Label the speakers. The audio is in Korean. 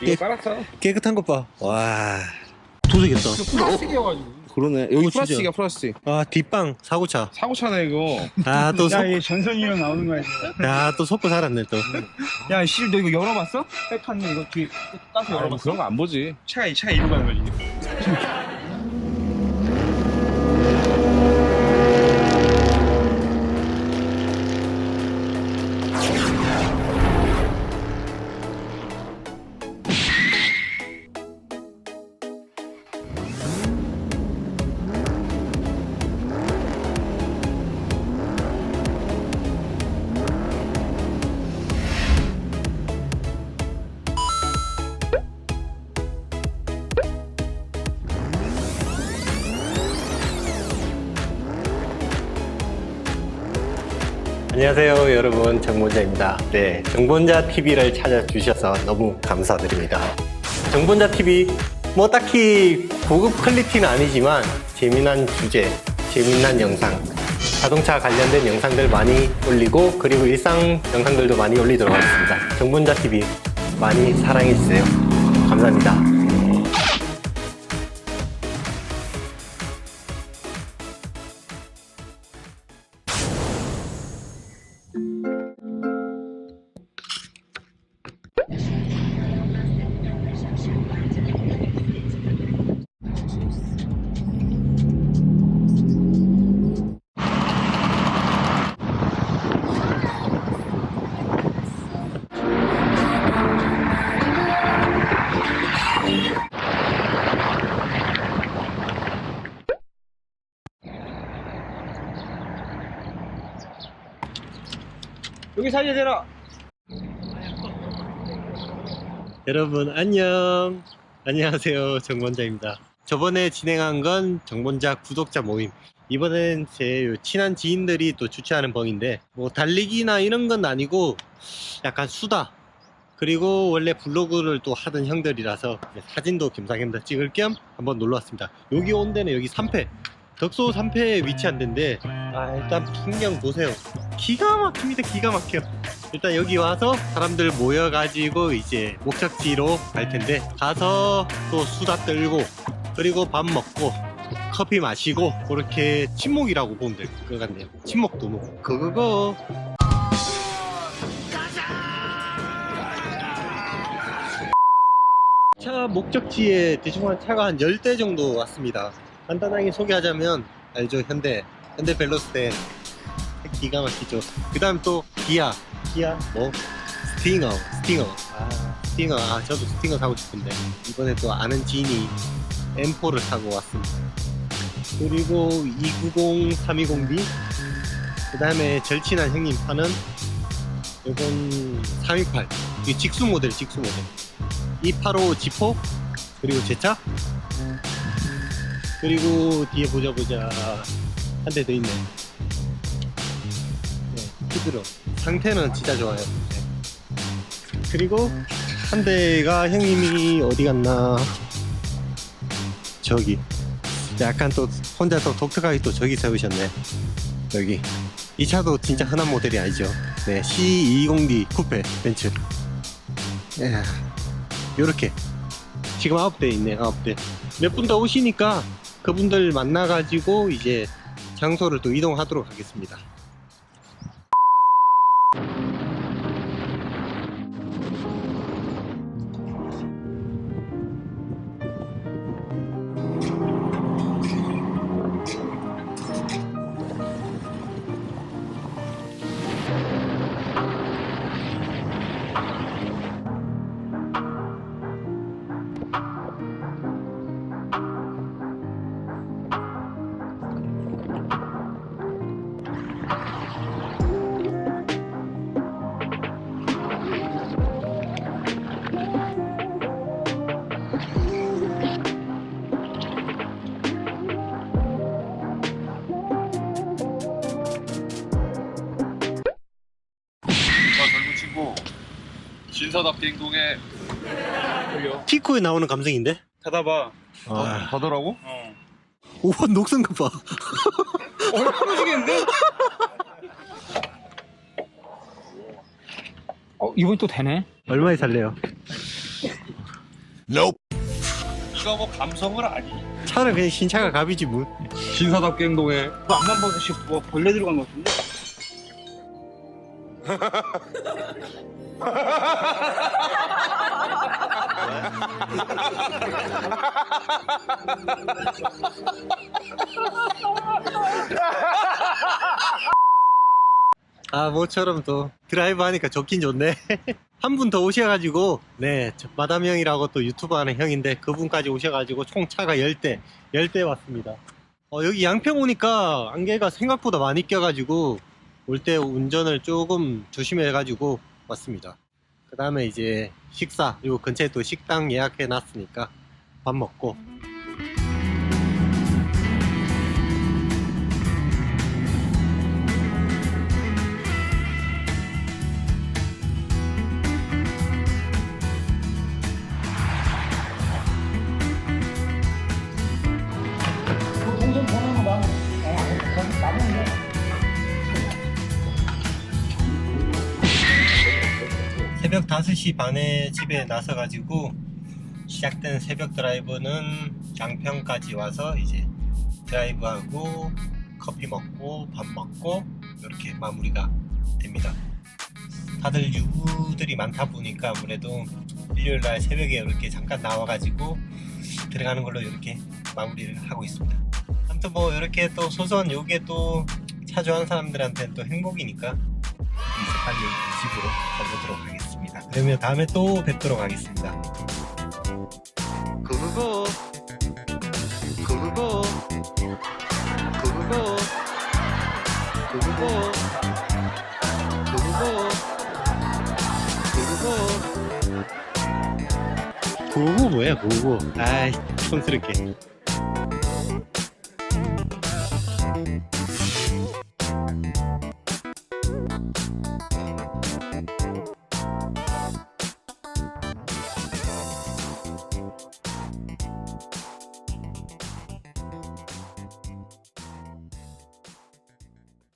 Speaker 1: 이거
Speaker 2: 깨,
Speaker 1: 깔았어.
Speaker 2: 깨끗한 것 봐. 와. 도색했다.
Speaker 1: 플라스틱이어가지고.
Speaker 2: 그러네. 여기.
Speaker 1: 플라스틱이야 플라스틱.
Speaker 2: 아, 뒷방 사고차.
Speaker 1: 사고 차네 이거.
Speaker 2: 아, 또 속,
Speaker 3: 야, 얘 전선이랑 나오는 거야.
Speaker 2: 야, 또 속고 살았네, 또.
Speaker 3: 야, 씨, 너 이거 열어봤어? 백판네 이거 뒤에 따서
Speaker 1: 아,
Speaker 3: 열어봤어?
Speaker 1: 그런 거 안 보지.
Speaker 3: 차가, 차가 이리로 가는 거지.
Speaker 2: 안녕하세요, 여러분. 정본자입니다. 네, 정본자 TV를 찾아주셔서 너무 감사드립니다. 정본자 TV, 뭐 딱히 고급 퀄리티는 아니지만 재미난 주제, 재미난 영상, 자동차 관련된 영상들 많이 올리고 그리고 일상 영상들도 많이 올리도록 하겠습니다. 정본자 TV 많이 사랑해주세요. 감사합니다.
Speaker 3: 여기 살려야 되라.
Speaker 2: 여러분 안녕. 안녕하세요 정본자입니다. 저번에 진행한 건 정본자 구독자 모임. 이번엔 제 친한 지인들이 또 주최하는 범인데 뭐 달리기나 이런 건 아니고 약간 수다. 그리고 원래 블로그를 또 하던 형들이라서 사진도 겸사겸사 찍을 겸 한번 놀러 왔습니다. 여기 온 데는 여기 3패. 덕소 3패에 위치한 데인데 아 일단 풍경 보세요. 기가 막힙니다 기가 막혀. 일단 여기 와서 사람들 모여가지고 이제 목적지로 갈 텐데 가서 또 수다 떨고 그리고 밥 먹고 커피 마시고 그렇게 친목이라고 보면 될 것 같네요. 친목 도목 그거 차 목적지에 대충 한 차가 한 10대 정도 왔습니다. 간단하게 소개하자면 알죠 현대 현대 벨로스텐 기가 막히죠. 그 다음 또 기아. 기아? 뭐? 스팅어 스팅어. 아. 스팅어. 아 저도 스팅어 사고 싶은데. 이번에 또 아는 지인이 M4를 타고 왔습니다. 그리고 290 320D 그 다음에 절친한 형님 파는 이건 328 이 직수 모델 직수 모델. 285 지포? 그리고 제 차? 그리고 뒤에 보자 보자 한 대 더 있네. 네, 히드로. 상태는 진짜 좋아요. 네. 그리고 한 대가 형님이 어디 갔나? 저기. 약간 또 혼자 또 독특하게 또 저기 세우셨네. 여기. 이 차도 진짜 흔한 모델이 아니죠? 네 C220D 쿠페 벤츠. 예. 요렇게. 지금 9대 있네 9대. 몇 분 더 오시니까 그분들 만나가지고 이제 장소를 또 이동하도록 하겠습니다
Speaker 1: 젊은 친구 신사답게 행동해.
Speaker 2: 티코에 나오는 감성인데
Speaker 3: 닫아봐.
Speaker 2: 아.
Speaker 1: 더더라고?
Speaker 3: 어.
Speaker 2: 오 녹슨 거 봐
Speaker 3: 어, 풀어지겠는데? 어, 이번이 또 되네?
Speaker 2: 얼마에 살래요?
Speaker 1: 누가 뭐 감성을 아니?
Speaker 2: 차는 그냥 신차가 갑이지 뭐.
Speaker 1: 신사답게 행동해.
Speaker 3: 그 앞만 보듯이 뭐 벌레 들어간 것 같은데?
Speaker 2: 아 모처럼 또 드라이브 하니까 좋긴 좋네. 한 분 더 오셔가지고 네저 마담 형이라고 또 유튜브 하는 형인데 그분까지 오셔가지고 총 차가 10대 10대 왔습니다. 어, 여기 양평 오니까 안개가 생각보다 많이 껴가지고 올 때 운전을 조금 조심해 가지고 왔습니다. 그 다음에 이제 식사 요 근처에 또 식당 예약해 놨으니까 밥 먹고 5시 반에 집에 나서가지고 시작된 새벽 드라이브는 양평까지 와서 이제 드라이브하고 커피 먹고 밥 먹고 이렇게 마무리가 됩니다. 다들 유부들이 많다 보니까 아무래도 일요일 날 새벽에 이렇게 잠깐 나와가지고 들어가는 걸로 이렇게 마무리를 하고 있습니다. 아무튼 뭐 이렇게 또 소소한 요게 또 차주하는 사람들한테는 또 행복이니까 이제 빨리 집으로 그러면 다음에 또 뵙도록 하겠습니다. 고고고 고고고 고고고 고고고 고고고 고고고 고고 뭐야 고고 아이 촌스럽게